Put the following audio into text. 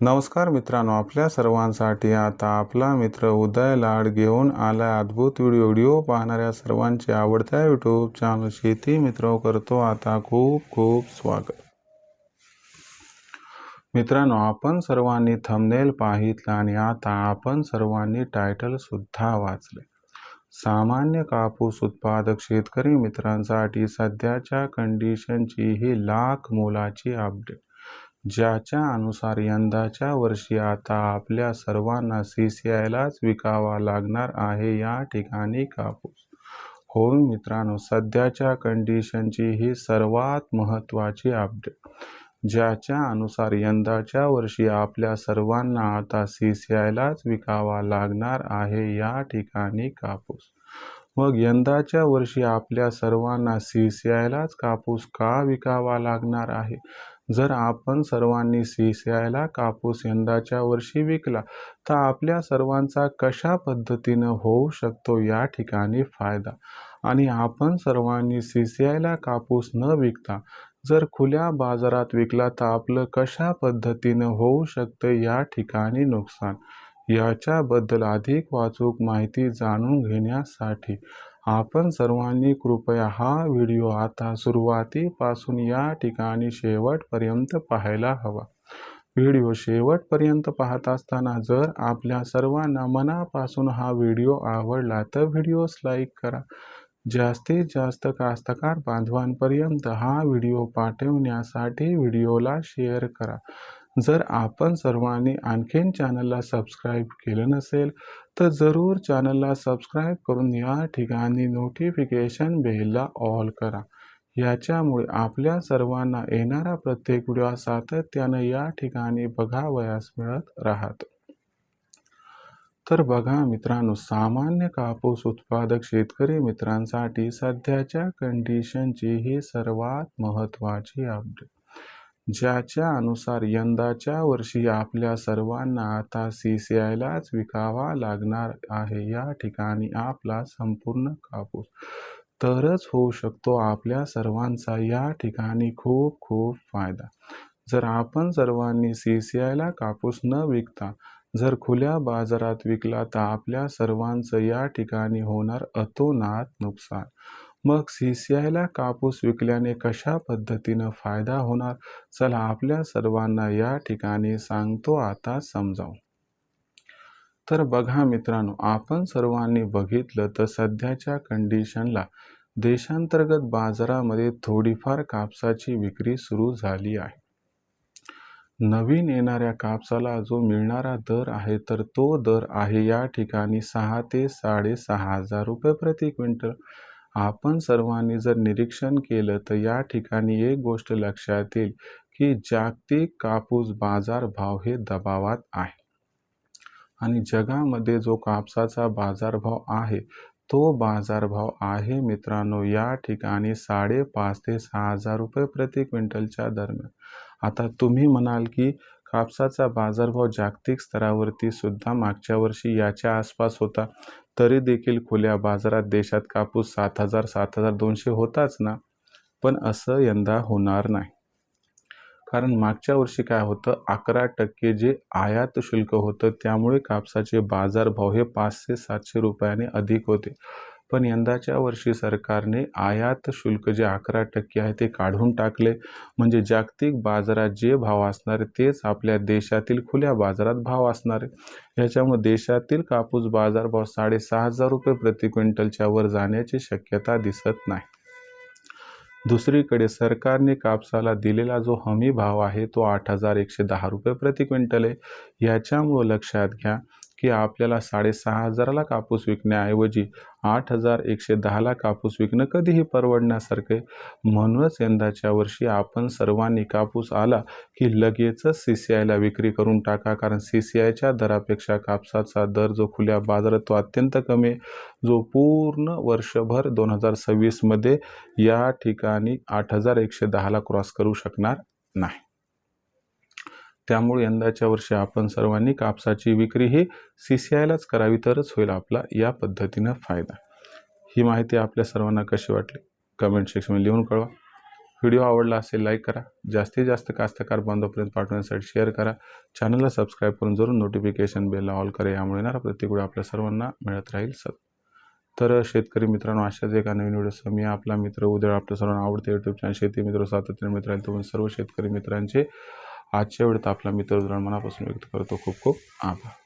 नमस्कार मित्रांनो आपल्या सर्वांसाठी आता आपला मित्र उदय लाड घेऊन आला अद्भुत व्हिडिओ व्हिडिओ पाहणाऱ्या सर्वांचे आवडत्या यूट्यूब चॅनल शेती मित्र करतो आता खूप खूप स्वागत. मित्रांनो आपण सर्वांनी थंबनेल पाहितलं आणि आता आपण सर्वांनी टायटल सुद्धा वाचले सामान्य कापूस उत्पादक शेतकरी मित्रांसाठी सध्याच्या कंडिशनची ही लाख मोलाची अपडेट ज्याच्या अनुसार यंदाच्या वर्षी आता आपल्या सर्वांना सी सी आयलाच विकावा लागणार आहे या ठिकाणी कापूस. हो मित्रांनो सध्याच्या कंडिशनची ही सर्वात महत्त्वाची अपडेट ज्याच्या अनुसार यंदाच्या वर्षी आपल्या सर्वांना आता सी सी आयलाच विकावा लागणार आहे या ठिकाणी कापूस. मग यंदाच्या वर्षी आपल्या सर्वांना सी सी आयलाच कापूस का विकावा लागणार आहे? जर आपण सर्वांनी सी सी आयला कापूस यंदाच्या वर्षी विकला तर आपल्या सर्वांचा कशा पद्धतीनं होऊ शकतो या ठिकाणी फायदा? आणि आपण सर्वांनी सी सी आयला कापूस न विकता जर खुल्या बाजारात विकला तर आपलं कशा पद्धतीनं होऊ शकतं या ठिकाणी नुकसान? याच्याबद्दल अधिक वाचूक माहिती जाणून घेण्यासाठी आपण सर्वांनी कृपया हा व्हिडिओ आता सुरुवातीपासून या ठिकाणी शेवटपर्यंत पाहायला हवा. व्हिडिओ शेवटपर्यंत पाहत असताना जर आपल्या सर्वांना मनापासून हा व्हिडिओ आवडला तर व्हिडिओस लाईक करा. जास्तीत जास्त कास्तकार बांधवांपर्यंत हा व्हिडिओ पाठवण्यासाठी व्हिडिओला शेअर करा. जर आपण सर्वांनी आणखीन चॅनलला सबस्क्राईब केलं नसेल तर जरूर चॅनलला सबस्क्राईब करून या ठिकाणी नोटिफिकेशन बेलला ऑल करा. याच्यामुळे आपल्या सर्वांना येणारा प्रत्येक व्हिडिओ सातत्यानं या ठिकाणी बघावयास मिळत राहत. तर बघा मित्रांनो सामान्य कापूस उत्पादक शेतकरी मित्रांसाठी सध्याच्या कंडिशनची ही सर्वात महत्त्वाची अपडेट ज्याच्या अनुसार यंदाच्या वर्षी आपल्या सर्वांना आता सी सी आयलाच विकावा लागणार आहे. या ठिकाणी आपला संपूर्ण कापूस तरच होऊ शकतो. आपल्या सर्वांचा या ठिकाणी खूप खूप फायदा. जर आपण सर्वांनी सी सी आयला कापूस न विकता जर खुल्या बाजारात विकला तर आपल्या सर्वांचं या ठिकाणी होणार अतोनात नुकसान. मग सी सी आयला कापूस विकल्याने कशा पद्धतीनं फायदा होणार? चला आपल्या सर्वांना या ठिकाणी सांगतो आता समजावून. तर बघा मित्रांनो आपण सर्वांनी बघितलं तर सध्याच्या कंडिशनला देशांतर्गत बाजारामध्ये थोडीफार कापसाची विक्री सुरू झाली आहे. नवीन येणाऱ्या कापसाला जो मिळणारा दर आहे तर तो दर आहे या ठिकाणी सहा ते साडेसहा हजार रुपये प्रति क्विंटल. आपण सर्वांनी जर निरीक्षण केलं तर या ठिकाणी एक गोष्ट लक्षात येईल की जागतिक कापूस बाजार भाव हे दबावात आहे. आणि जगामध्ये जो कापसाचा बाजारभाव आहे तो बाजारभाव आहे मित्रांनो या ठिकाणी साडेपाच ते सहा हजार रुपये प्रति क्विंटलच्या दरम्यान. आता तुम्ही म्हणाल की कापसाचा बाजारभाव जागतिक स्तरावरती सुद्धा मागच्या वर्षी याच्या आसपास होता. तरी देखील खुल्या बाजारात देशात कापूस सात हजार सात हजार दोनशे होताच ना? पण असं यंदा होणार नाही. कारण मागच्या वर्षी काय होतं? अकरा टक्के जे आयात शुल्क होतं त्यामुळे कापसाचे बाजारभाव हे पाचशे सातशे रुपयाने अधिक होते. पण यंदाच्या वर्षी सरकारने आयात शुल्क जे अकरा टक्के आहे ते काढून टाकले. म्हणजे जागतिक बाजारात जे भाव असणार तेच आपल्या देशातील खुल्या बाजारात भाव असणार आहे. याच्यामुळे देशातील कापूस बाजारभाव साडेसहा हजार रुपये प्रति क्विंटलच्या वर जाण्याची शक्यता दिसत नाही. दुसरीकडे सरकारने कापसाला दिलेला जो हमी भाव आहे तो आठ हजार एकशे दहा रुपये प्रति क्विंटल आहे. याच्यामुळं लक्षात घ्या की आपल्याला साडेसहा हजाराला कापूस विकण्याऐवजी आठ हजार एकशे दहाला कापूस विकणं कधीही परवडण्यासारखं आहे. म्हणूनच यंदाच्या वर्षी आपण सर्वांनी कापूस आला की लगेचच सी सी आयला विक्री करून टाका. कारण सी सी आयच्या दरापेक्षा कापसाचा दर जो खुल्या बाजारात तो अत्यंत कमी आहे. जो पूर्ण वर्षभर दोन हजार सव्वीसमध्ये या ठिकाणी आठ हजार एकशे दहाला क्रॉस करू शकणार नाही. त्यामुळे यंदाच्या वर्षी आपण सर्वांनी कापसाची विक्री ही सी सी आयलाच करावी तरच होईल आपला या पद्धतीनं फायदा. ही माहिती आपल्या सर्वांना कशी वाटली? कमेंट सेक्शनमध्ये लिहून कळवा. व्हिडिओ आवडला असेल लाईक करा. जास्तीत जास्त कास्तकार बांधवपर्यंत पाठवण्यासाठी शेअर करा. चॅनलला सबस्क्राईब करून जरूर नोटिफिकेशन बेलला ऑल करा. यामुळे येणारा प्रत्येक आपल्या सर्वांना मिळत राहील सर तर शेतकरी मित्रांनो अशाच एका नवीन व्हिडिओसह मी आपला मित्र उद्या आपल्या सर्वांना आवडते यूट्यूब चॅनल शेती मित्र सातत्याने मित्र आहे तुम्ही सर्व शेतकरी मित्रांचे आजच्या वेळेत आपला मित्र मनापासून व्यक्त करतो. खूप खूप आभार.